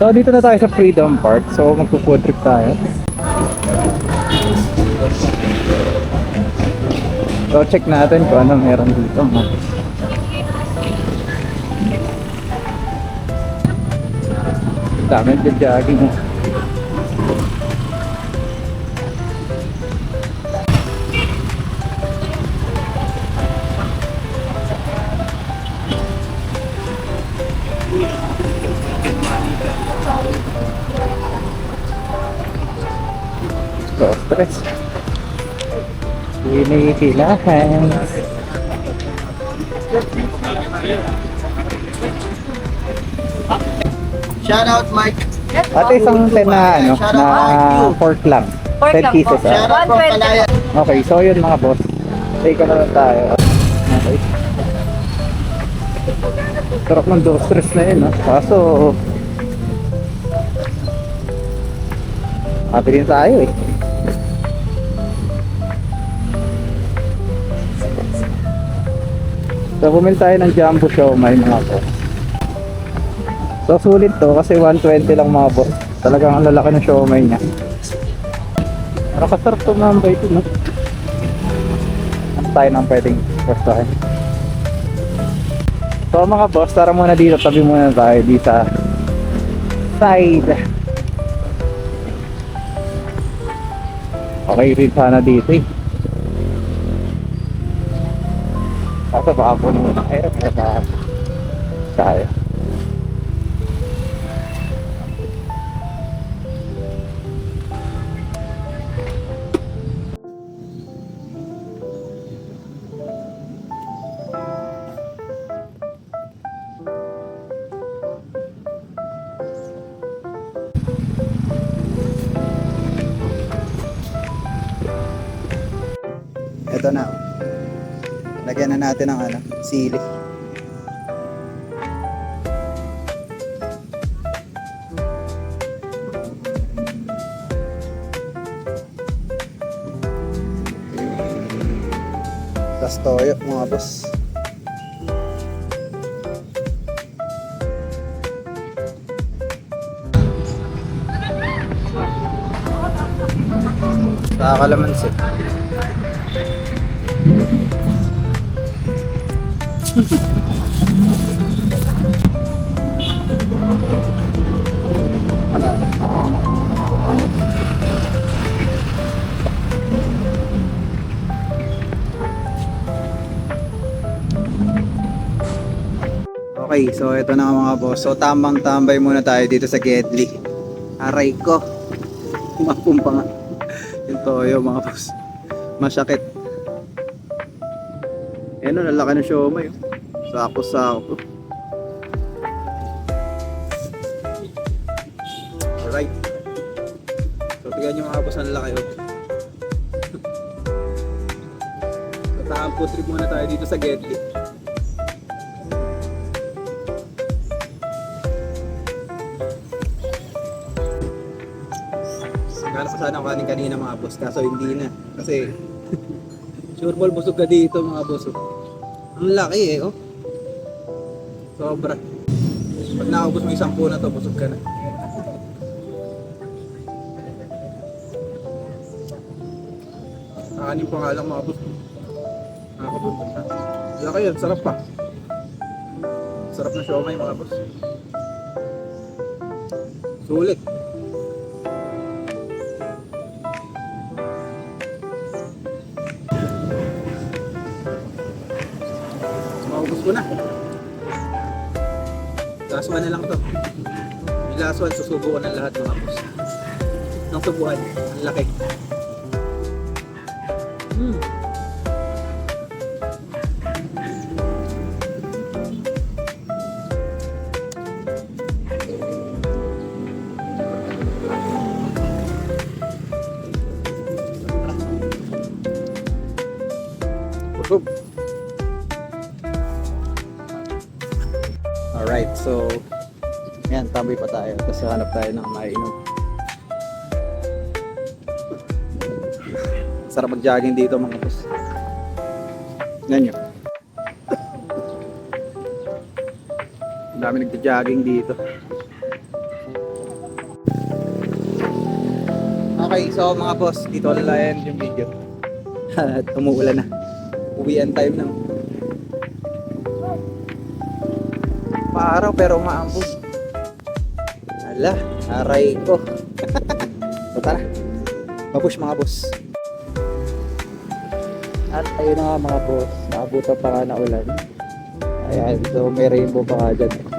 So dito na tayo sa Freedom Park. So magpo-food trip tayo. So check natin kung ano meron dito. Dami nagja-jogging. oh. So, stress. Hinihilahan. Shout out Mike. Ate, isang 10 na, ano, na pork lang. Pork 10 lang pieces, ah. Shout out from 120 Palayan. Okay, so yun mga boss. Take na lang tayo. Okay. Sarap ng dos stress na yun, no? Kaso... Happy din tayo eh. So bumili tayo ng jumbo siomay mga boss. So sulit to kasi 120 lang mga boss. Talagang ang lalaki ng siomay niya. Nakasarap to mga ito, no? Ano tayo nang pwedeng postahin? So mga boss, tara muna dito, tabi muna tayo dito sa side. Okay rin sana dito eh. Kaso baka po nung eh, baka tayo. Ito na. Lagyan na natin ng ano, sili. Tapos toyo mga boss. Nakakalamansi. Okay, so ito na mga boss. So tamang tambay muna tayo dito sa Gedli. Aray ko. Mapumpa nga. Yung toyo mga boss. Masyakit. Ayan o, nalaki ng siomay. oh. Sako-sako. Alright. So tignan nyo mga boss, ang laki oh. so taampo trip muna tayo dito sa Gedli. Kala ko sana kanin kanina mga boss, kaso hindi na. Kasi, sure ball busog ka dito mga boss. oh. Ang laki eh, oh. Sobra. Pag naubos mo isang na to, busog ka na. Kakanin pa nga lang mga boss. Nakakabuntot na. Laki yun, sarap pa. Sarap na siomay mga boss. Sulit. Last one na lang to. Yung last one, susubo ko ng lahat mga boss. Nang subuhan, ang laki. Hmm. Busog. Alright, so yan, tambay pa tayo. Tapos hanap tayo ng mainom. Sarap mag-jogging dito mga boss. Yan yun. Ang dami nagja-jogging dito. Okay, so mga boss, dito na lang yung video. At umuulan na. Uwian time na. Paaraw pero maambon. Ala, aray ko. so tara. Babush mga boss. At ayun na nga mga boss, naabutan pa nga na ulan. Ayan, so may rainbow pa nga dyan.